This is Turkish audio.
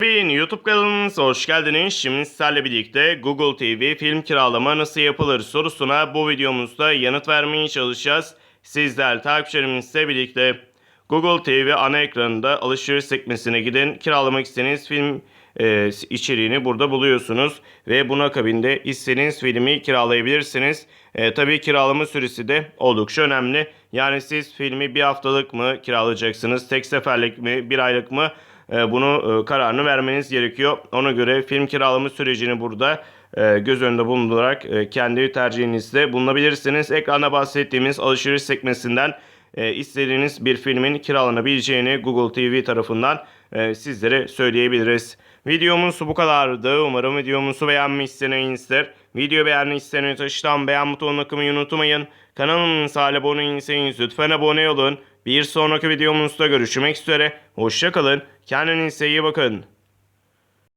Bin YouTube kanalımıza hoş geldiniz. Şimdi sizlerle birlikte Google TV film kiralama nasıl yapılır sorusuna bu videomuzda yanıt vermeye çalışacağız. Sizler takipçilerimizle birlikte Google TV ana ekranında alışveriş sekmesine gidin. Kiralamak istediğiniz film e, içeriğini burada buluyorsunuz. Ve buna akabinde istediğiniz filmi kiralayabilirsiniz. E, tabii kiralama süresi de oldukça önemli. Yani siz filmi bir haftalık mı kiralayacaksınız, tek seferlik mi, bir aylık mı? E, bunu e, kararını vermeniz gerekiyor. Ona göre film kiralama sürecini burada e, göz önünde bulundurarak e, kendi tercihinizde bulunabilirsiniz. Ekranda bahsettiğimiz alışveriş sekmesinden e, istediğiniz bir filmin kiralanabileceğini Google TV tarafından e, sizlere söyleyebiliriz. Videomuz bu kadardı. Umarım videomuzu beğenmişsinizdir. Video beğendiyseniz aşağıdan beğen butonuna kılmayı unutmayın. Kanalımıza abone değilseniz lütfen abone olun. Bir sonraki videomuzda görüşmek üzere. Hoşçakalın. Kendinize iyi bakın.